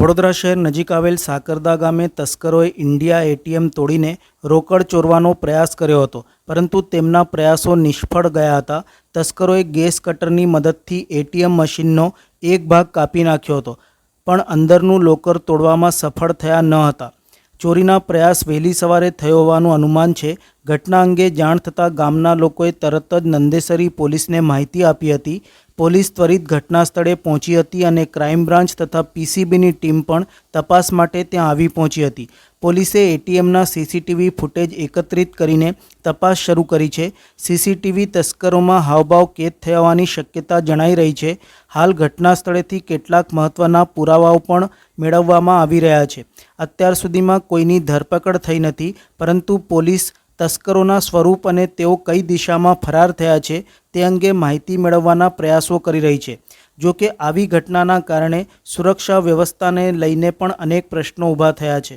વડોદરા શહેર નજીક આવેલ સાકરદા ગામે તસ્કરોએ ઇન્ડિયા એટીએમ તોડીને રોકડ ચોરવાનો પ્રયાસ કર્યો હતો. પરંતુ તેમના પ્રયાસો નિષ્ફળ ગયા હતા. તસ્કરોએ ગેસ કટરની મદદથી એટીએમ મશીનનો એક ભાગ કાપી નાખ્યો હતો, પણ અંદરનું લોકર તોડવામાં સફળ થયા ન હતા. ચોરીના પ્રયાસ વહેલી સવારે થયો હોવાનું અનુમાન છે. ઘટના અંગે જાણ થતાં ગામના લોકોએ તરત જ નંદેસરી પોલીસને માહિતી આપી હતી. પોલીસ ત્વરિત ઘટના સ્થળે પહોંચી હતી અને ક્રાઇમ બ્રાન્ચ તથા પીસીબીની ટીમ પણ તપાસ માટે ત્યાં આવી પહોંચી હતી. પોલીસે એટીએમના સીસીટીવી ફૂટેજ એકત્રિત કરીને તપાસ શરૂ કરી છે. સીસીટીવી તસ્કરોમાં હાવભાવ કેદ થવાની શક્યતા જણાઈ રહી છે. હાલ ઘટના સ્થળેથી કેટલાક મહત્ત્વના પુરાવાઓ પણ મેળવવામાં આવી રહ્યા છે. અત્યાર સુધીમાં કોઈની ધરપકડ થઈ નથી, પરંતુ પોલીસ તસ્કરોના સ્વરૂપ અને તેઓ કઈ દિશામાં ફરાર થયા છે તે અંગે માહિતી મેળવવાના પ્રયાસો કરી રહી છે. જો કે આવી ઘટનાના કારણે સુરક્ષા વ્યવસ્થાને લઈને પણ અનેક પ્રશ્નો ઊભા થયા છે.